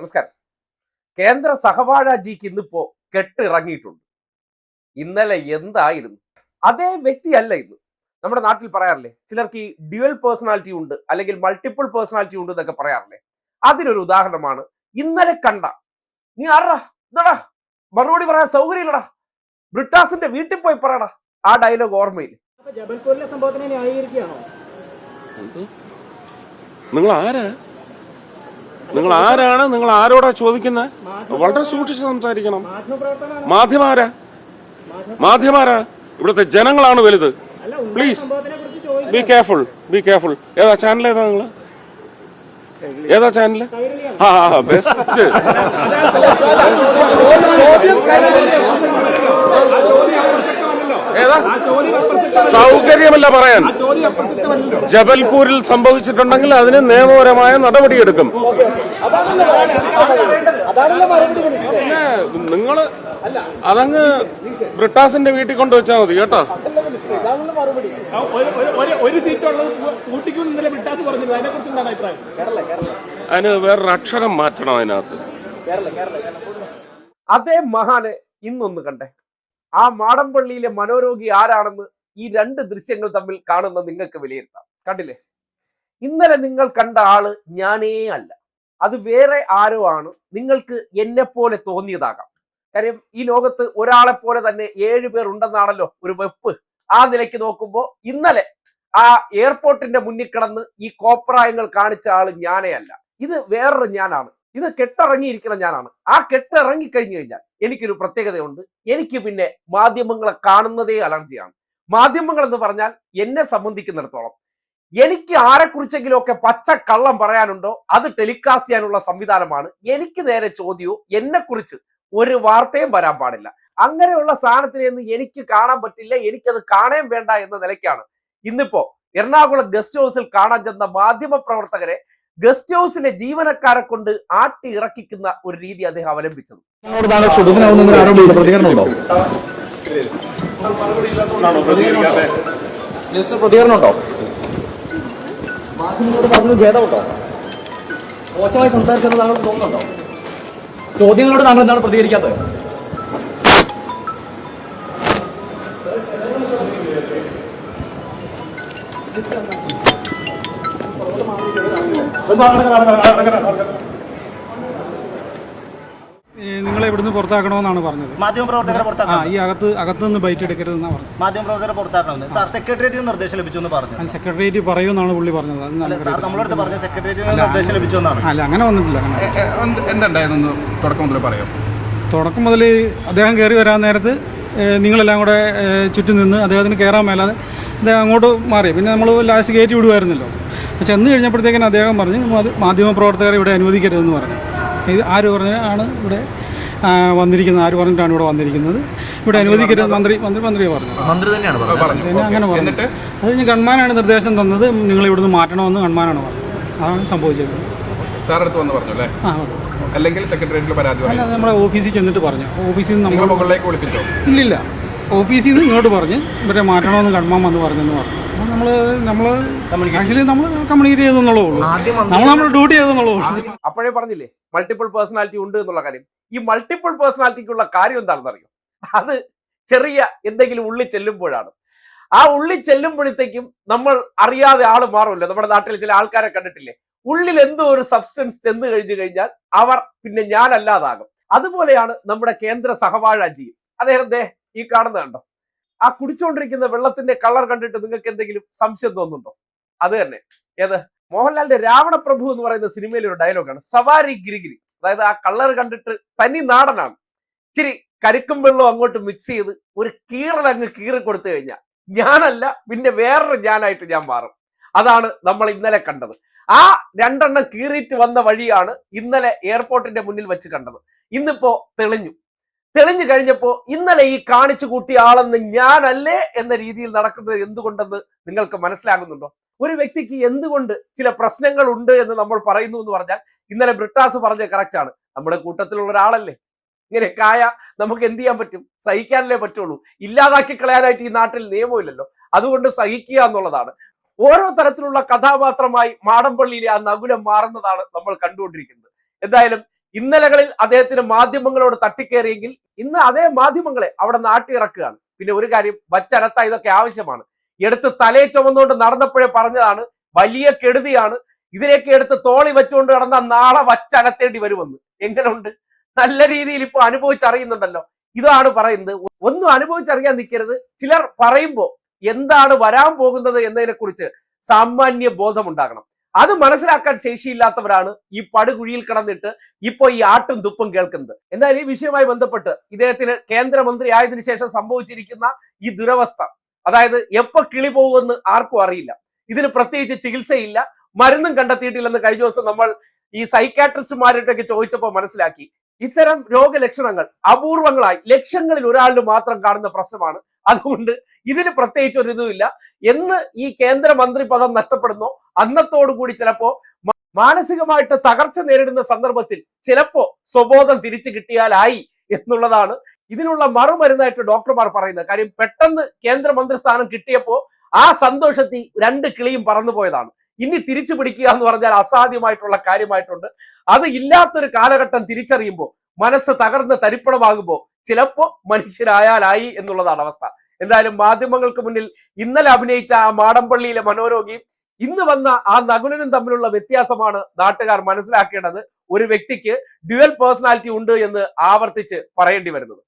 നമസ്കാരം. കേന്ദ്ര സഹവാഴാജിക്ക് ഇന്നിപ്പോ കെട്ടിറങ്ങിയിട്ടുണ്ട് ഇന്നലെ എന്തായിരുന്നു? അതേ വ്യക്തിയല്ല ഇന്ന്. നമ്മുടെ നാട്ടിൽ പറയാറില്ലേ ചിലർക്ക് ഈ ഡ്യുവൽ പേഴ്സണാലിറ്റി ഉണ്ട് അല്ലെങ്കിൽ മൾട്ടിപ്പിൾ പേഴ്സണാലിറ്റി ഉണ്ട് എന്നൊക്കെ പറയാറില്ലേ? അതിനൊരു ഉദാഹരണമാണ് ഇന്നലെ കണ്ട. നീ ആറാ ഇതടാ. മറുപടി പറയാൻ സൗകര്യമില്ലടാ. ബ്രിട്ടാസിന്റെ വീട്ടിൽ പോയി പറയടാ. ആ ഡയലോഗ് ഓർമ്മയിൽ ജബൽപൂരിലെ സംഭവത്തിനെ ന്യായീകരിക്കുകയാണോ? നിങ്ങൾ ആരാ നിങ്ങൾ ആരാണ്? നിങ്ങൾ ആരോടാ ചോദിക്കുന്നത് വളരെ സൂക്ഷിച്ച് സംസാരിക്കണം. മാധ്യമാരാ? മാധ്യമാരാ? ഇവിടുത്തെ ജനങ്ങളാണ് വലുത്. Please be careful be careful ഏതാ ചാനൽ ഏതാ നിങ്ങൾ ഏതാ ചാനൽ ആ ബെസ്റ്റ് സൗകര്യമല്ല പറയാൻ. ജബൽപൂരിൽ സംഭവിച്ചിട്ടുണ്ടെങ്കിൽ അതിന് നിയമപരമായ നടപടിയെടുക്കും. പിന്നെ നിങ്ങൾ അതങ്ങ് ബ്രിട്ടാസിന്റെ വീട്ടിൽ കൊണ്ടുവച്ചാൽ മതി കേട്ടോ. അതിന് വേറൊരു അക്ഷരം മാറ്റണം അതിനകത്ത്. അതേ മഹാന് ഇന്നൊന്ന് കണ്ടേ. ആ മാടമ്പള്ളിയിലെ മനോരോഗി ആരാണെന്ന് ഈ രണ്ട് ദൃശ്യങ്ങൾ തമ്മിൽ കാണുന്ന നിങ്ങൾക്ക് വിലയിരുത്താം. കണ്ടില്ലേ? ഇന്നലെ നിങ്ങൾ കണ്ട ആൾ ഞാനേ അല്ല. അത് വേറെ ആരോ ആണ്. നിങ്ങൾക്ക് എന്നെ പോലെ തോന്നിയതാകാം. കാര്യം ഈ ലോകത്ത് ഒരാളെ പോലെ തന്നെ ഏഴ് പേർ ഉണ്ടെന്നാണല്ലോ ഒരു വെപ്പ്. ആ നിലയ്ക്ക് നോക്കുമ്പോൾ ഇന്നലെ ആ എയർപോർട്ടിന്റെ മുന്നിൽ കിടന്ന് ഈ കോപ്രായങ്ങൾ കാണിച്ച ആൾ ഞാനേ അല്ല. ഇത് വേറൊരു ഞാനാണ്. ഇത് കെട്ടിറങ്ങിയിരിക്കണം ഞാനാണ്. ആ കെട്ടിറങ്ങി കഴിഞ്ഞു കഴിഞ്ഞാൽ എനിക്കൊരു പ്രത്യേകതയുണ്ട്. എനിക്ക് പിന്നെ മാധ്യമങ്ങളെ കാണുന്നതേ അലർജിയാണ്. മാധ്യമങ്ങൾ എന്ന് പറഞ്ഞാൽ എന്നെ സംബന്ധിക്കുന്നിടത്തോളം എനിക്ക് ആരെക്കുറിച്ചെങ്കിലുമൊക്കെ പച്ച കള്ളം പറയാനുണ്ടോ? അത് ടെലികാസ്റ്റ് ചെയ്യാനുള്ള സംവിധാനമാണ്. എനിക്ക് നേരെ ചോദ്യവും എന്നെക്കുറിച്ച് ഒരു വാർത്തയും വരാൻ പാടില്ല. അങ്ങനെയുള്ള സാധനത്തിനെയൊന്നും എനിക്ക് കാണാൻ പറ്റില്ല എനിക്കത് കാണേം വേണ്ട എന്ന നിലയ്ക്കാണ്. ഇന്നിപ്പോ എറണാകുളം ഗസ്റ്റ് ഹൗസിൽ കാണാൻ ചെന്ന മാധ്യമ പ്രവർത്തകരെ ഗസ്റ്റ് ഹൗസിലെ ജീവനക്കാരെ കൊണ്ട് ആട്ടി ഇറക്കിക്കുന്ന ഒരു രീതി അദ്ദേഹം അവലംബിച്ചത്. പ്രതികരണമുണ്ടോ? മാധ്യമങ്ങളോട് പറഞ്ഞത് ഭേദമുണ്ടോ? മോശമായി സംസാരിച്ചെന്ന് താങ്കൾക്ക് തോന്നുന്നുണ്ടോ? ചോദ്യങ്ങളോട് താങ്കൾ എന്താണ് പ്രതികരിക്കാത്തത്? ഈ ഇവിടുന്ന് പുറത്താക്കണമെന്നാണ് പറഞ്ഞത്. മാധ്യമപ്രവർത്തകരെ ആ പുറത്താക്കണം. ഈ അകത്ത് നിന്ന് ബൈറ്റ് എടുക്കരുതെന്നാണ് പറഞ്ഞത്. മാധ്യമപ്രവർത്തകരെ പുറത്താക്കണമെന്ന്. സാർ സെക്രട്ടേറിയറ്റ് നിർദ്ദേശം ലഭിച്ചു എന്ന് പറഞ്ഞു അത് സെക്രട്ടേറിയറ്റ് പറയുമെന്നാണ് പുള്ളി പറഞ്ഞത്. അത് അല്ല സാർ നമ്മളടുത്ത് പറഞ്ഞ സെക്രട്ടേറിയറ്റ് നിർദ്ദേശം ലഭിച്ചു എന്നാണ് അല്ല അങ്ങനെ വന്നിട്ടില്ല അങ്ങനെ എന്തുണ്ടായിരുന്നു തുടക്കം മുതൽ പറയാം തുടക്കം മുതൽ അദ്ദേഹം കയറി വരാൻ നേരത്ത് ഏ, നിങ്ങളെല്ലാം കൂടെ ചുറ്റും നിന്ന് അദ്ദേഹത്തിന് കയറാൻ മേലാതെ അദ്ദേഹം അങ്ങോട്ട് മാറി. പിന്നെ നമ്മൾ ലാസ്റ്റ് കയറ്റി വിടുമായിരുന്നല്ലോ അപ്പോൾ ചെന്ന് കഴിഞ്ഞപ്പോഴത്തേക്കിന് അദ്ദേഹം പറഞ്ഞ് മാധ്യ- മാധ്യമപ്രവർത്തകരെ ഇവിടെ അനുവദിക്കരുതെന്ന് പറഞ്ഞു. ഇത് ആര് പറഞ്ഞ ആണ് ഇവിടെ വന്നിരിക്കുന്നത് ആര് പറഞ്ഞിട്ടാണ് ഇവിടെ വന്നിരിക്കുന്നത്? ഇവിടെ അനുവദിക്കരുത് മന്ത്രി മന്ത്രി മന്ത്രിയെ പറഞ്ഞു. മന്ത്രി തന്നെയാണ് പിന്നെ അങ്ങനെ പറഞ്ഞു. അത് കഴിഞ്ഞ് ഗൺമാനാണ് നിർദ്ദേശം തന്നത് നിങ്ങൾ ഇവിടുന്ന് മാറ്റണമെന്ന് ഗൺമാനാണ് പറഞ്ഞത്. അതാണ് സംഭവിച്ചത്. സാർ അടുത്ത് വന്ന് പറഞ്ഞു അല്ലേ? ആ. അല്ലെങ്കിൽ സെക്രട്ടേറിയറ്റിൽ പരാതി അല്ല നമ്മുടെ ഓഫീസിൽ ചെന്നിട്ട് പറഞ്ഞു. ഓഫീസിൽ നിന്ന് നമ്മൾ മുകളിലേക്ക് വിളിപ്പിച്ചോ? ഇല്ലില്ല. ഓഫീസിൽ നിന്ന് ഇങ്ങോട്ട് പറഞ്ഞ് ഇവരെ മാറ്റണമെന്ന് ഗൺമാൻ വന്ന് പറഞ്ഞെന്ന് പറഞ്ഞു. അപ്പോൾ നമ്മൾ നമ്മൾ ആക്ച്വലി നമ്മൾ കമ്മ്യൂണിക്കേറ്റ് ചെയ്തെന്നുള്ളൂ നമ്മൾ നമ്മൾ ഡ്യൂട്ടി ചെയ്തെന്നുള്ളൂ അപ്പോഴേ പറഞ്ഞില്ലേ മൾട്ടിപ്പിൾ പേഴ്സണാലിറ്റി ഉണ്ട് എന്നുള്ള കാര്യം. ഈ മൾട്ടിപ്പിൾ പേഴ്സണാലിറ്റിക്കുള്ള കാര്യം എന്താണെന്ന് അറിയോ അത് ചെറിയ എന്തെങ്കിലും ഉള്ളി ചെല്ലുമ്പോഴാണ്. ആ ഉള്ളി ചെല്ലുമ്പോഴത്തേക്കും നമ്മൾ അറിയാതെ ആൾ മാറുമല്ലോ. നമ്മുടെ നാട്ടിൽ ചില ആൾക്കാരെ കണ്ടിട്ടില്ലേ? ഉള്ളിൽ എന്തോ ഒരു സബ്സ്റ്റൻസ് ചെന്ന് കഴിഞ്ഞു കഴിഞ്ഞാൽ അവർ പിന്നെ ഞാനല്ലാതാകും. അതുപോലെയാണ് നമ്മുടെ കേന്ദ്ര സഹവാഴാജി അദ്ദേഹം ദേ ഈ കാണുന്ന കണ്ടോ? ആ കുടിച്ചുകൊണ്ടിരിക്കുന്ന വെള്ളത്തിന്റെ കളർ കണ്ടിട്ട് നിങ്ങൾക്ക് എന്തെങ്കിലും സംശയം തോന്നുന്നുണ്ടോ? അത് തന്നെ. ഏത്? മോഹൻലാലിന്റെ രാവണപ്രഭു എന്ന് പറയുന്ന സിനിമയിലെ ഒരു ഡയലോഗാണ് സവാരി ഗിരിഗിരി. അതായത് ആ കളർ കണ്ടിട്ട് തനി നാടനാണ്. ഇച്ചിരി കരിക്കും വെള്ളവും അങ്ങോട്ട് മിക്സ് ചെയ്ത് ഒരു കീറൽ അങ്ങ് കീറി കൊടുത്തു കഴിഞ്ഞാൽ ഞാനല്ല പിന്നെ വേറൊരു ഞാനായിട്ട് ഞാൻ മാറും. അതാണ് നമ്മൾ ഇന്നലെ കണ്ടത്. ആ രണ്ടെണ്ണം കീറിയിട്ട് വന്ന വഴിയാണ് ഇന്നലെ എയർപോർട്ടിന്റെ മുന്നിൽ വെച്ച് കണ്ടത്. ഇന്നിപ്പോ തെളിഞ്ഞു. തെളിഞ്ഞു കഴിഞ്ഞപ്പോ ഇന്നലെ ഈ കാണിച്ചു കൂട്ടിയ ആളെന്ന് ഞാനല്ലേ എന്ന രീതിയിൽ നടക്കുന്നത് എന്തുകൊണ്ടെന്ന് നിങ്ങൾക്ക് മനസ്സിലാകുന്നുണ്ടോ? ഒരു വ്യക്തിക്ക് എന്തുകൊണ്ട് ചില പ്രശ്നങ്ങൾ ഉണ്ട് എന്ന് നമ്മൾ പറയുന്നു എന്ന് പറഞ്ഞാൽ ഇന്നലെ ബ്രിട്ടാസ് പറഞ്ഞ കറക്റ്റ് ആണ്. നമ്മുടെ കൂട്ടത്തിലുള്ള ഒരാളല്ലേ. ഇങ്ങനെ കായ നമുക്ക് എന്ത് ചെയ്യാൻ പറ്റും? സഹിക്കാനല്ലേ പറ്റുള്ളൂ. ഇല്ലാതാക്കി കളയാനായിട്ട് ഈ നാട്ടിൽ നിയമമില്ലല്ലോ. അതുകൊണ്ട് സഹിക്കുക എന്നുള്ളതാണ്. ഓരോ തരത്തിലുള്ള കഥാപാത്രമായി മാടമ്പള്ളിയിലെ ആ നകുലം മാറുന്നതാണ് നമ്മൾ കണ്ടുകൊണ്ടിരിക്കുന്നത്. എന്തായാലും ഇന്നലകളിൽ അദ്ദേഹത്തിന് മാധ്യമങ്ങളോട് തട്ടിക്കേറിയെങ്കിൽ ഇന്ന് അതേ മാധ്യമങ്ങളെ അവിടെ നാട്ടിറക്കുകയാണ് പിന്നെ ഒരു കാര്യം വച്ചനത്ത ഇതൊക്കെ ആവശ്യമാണ്. എടുത്ത് തലയെ ചുമന്നുകൊണ്ട് നടന്നപ്പോഴേ പറഞ്ഞതാണ് വലിയ കെടുതിയാണ്. ഇതിനെയൊക്കെ എടുത്ത് തോളി വെച്ചുകൊണ്ട് കിടന്ന നാളെ വച്ചനത്തേണ്ടി വരുമെന്ന്. എങ്ങനെയുണ്ട് നല്ല രീതിയിൽ ഇപ്പൊ അനുഭവിച്ചറിയുന്നുണ്ടല്ലോ. ഇതാണ് പറയുന്നത്. ഒന്നും അനുഭവിച്ചറിയാൻ നിൽക്കരുത്. ചിലർ പറയുമ്പോ എന്താണ് വരാൻ പോകുന്നത് എന്നതിനെ കുറിച്ച് സാമാന്യ ബോധമുണ്ടാകണം. അത് മനസ്സിലാക്കാൻ ശേഷിയില്ലാത്തവരാണ് ഈ പടുകുഴിയിൽ കിടന്നിട്ട് ഇപ്പൊ ഈ ആട്ടും തുപ്പും കേൾക്കുന്നത്. എന്നാൽ ഈ വിഷയവുമായി ബന്ധപ്പെട്ട് ഇദ്ദേഹത്തിന് കേന്ദ്രമന്ത്രി ആയതിനു ശേഷം സംഭവിച്ചിരിക്കുന്ന ഈ ദുരവസ്ഥ അതായത് എപ്പോ കിളി പോകുമെന്ന് ആർക്കും അറിയില്ല. ഇതിന് പ്രത്യേകിച്ച് ചികിത്സയില്ല. മരുന്നും കണ്ടെത്തിയിട്ടില്ലെന്ന് കഴിഞ്ഞ ദിവസം നമ്മൾ ഈ സൈക്കാട്രിസ്റ്റുമാരോട്ടൊക്കെ ചോദിച്ചപ്പോൾ മനസ്സിലാക്കി. ഇത്തരം രോഗലക്ഷണങ്ങൾ അപൂർവങ്ങളായി ലക്ഷങ്ങളിൽ ഒരാളിൽ മാത്രം കാണുന്ന പ്രശ്നമാണ്. അതുകൊണ്ട് ഇതിന് പ്രത്യേകിച്ച് ഒരു ഇതുമില്ല എന്ന് ഈ കേന്ദ്രമന്ത്രി പദം നഷ്ടപ്പെടുന്നോ. അന്നത്തോടു കൂടി ചിലപ്പോ മാനസികമായിട്ട് തകർച്ച നേരിടുന്ന സന്ദർഭത്തിൽ ചിലപ്പോ സ്വബോധം തിരിച്ചു കിട്ടിയാലായി എന്നുള്ളതാണ് ഇതിനുള്ള മറുമരുന്നായിട്ട് ഡോക്ടർമാർ പറയുന്നത്. കാര്യം പെട്ടെന്ന് കേന്ദ്രമന്ത്രി സ്ഥാനം കിട്ടിയപ്പോ ആ സന്തോഷത്തിൽ രണ്ട് കിളിയും പറന്നു പോയതാണ്. ഇനി തിരിച്ചു പിടിക്കുക എന്ന് പറഞ്ഞാൽ അസാധ്യമായിട്ടുള്ള കാര്യമായിട്ടുണ്ട്. അത് ഇല്ലാത്തൊരു കാലഘട്ടം തിരിച്ചറിയുമ്പോൾ മനസ്സ് തകർന്ന് തരിപ്പണമാകുമ്പോൾ ചിലപ്പോ മനുഷ്യരായാലായി എന്നുള്ളതാണ് അവസ്ഥ. എന്തായാലും മാധ്യമങ്ങൾക്ക് മുന്നിൽ ഇന്നലെ അഭിനയിച്ച ആ മാടമ്പള്ളിയിലെ മനോരോഗിയും ഇന്ന് വന്ന ആ നകുലനും തമ്മിലുള്ള വ്യത്യാസമാണ് നാട്ടുകാർ മനസ്സിലാക്കേണ്ടത്. ഒരു വ്യക്തിക്ക് ഡ്യുവൽ പേഴ്സണാലിറ്റി ഉണ്ട് എന്ന് ആവർത്തിച്ച് പറയേണ്ടി വരുന്നത്.